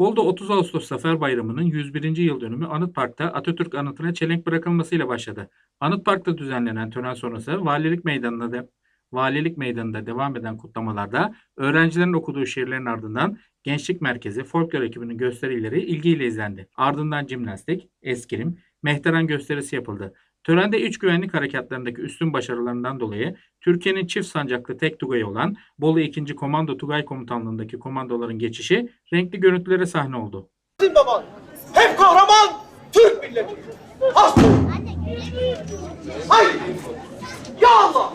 Bolu'da 30 Ağustos Zafer Bayramı'nın 101. yıl dönümü Anıt Park'ta Atatürk anıtına çelenk bırakılmasıyla başladı. Anıt Park'ta düzenlenen tören sonrası Valilik Meydanı'nda de, Valilik Meydanı'nda devam eden kutlamalarda öğrencilerin okuduğu şiirlerin ardından Gençlik Merkezi folklor ekibinin gösterileri ilgiyle izlendi. Ardından jimnastik, eskrim, mehteran gösterisi yapıldı. Törende iç güvenlik harekatlarındaki üstün başarılarından dolayı Türkiye'nin çift sancaklı tek tugayı olan Bolu 2. Komando Tugay Komutanlığındaki komandoların geçişi renkli görüntülere sahne oldu. Bizim baban hep kahraman Türk milleti. Hasta. Haydi. Ya Allah.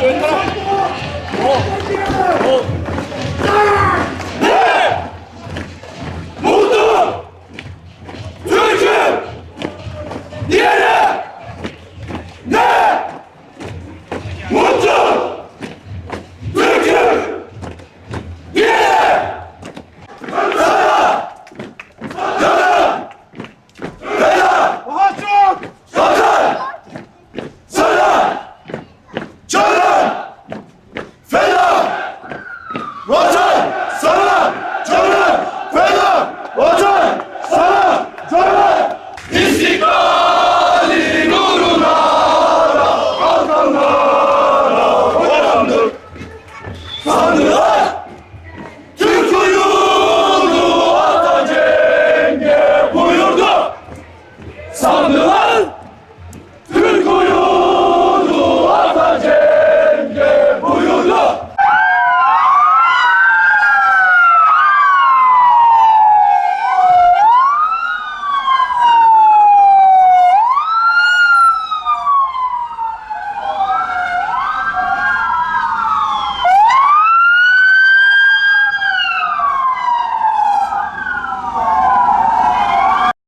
Join করা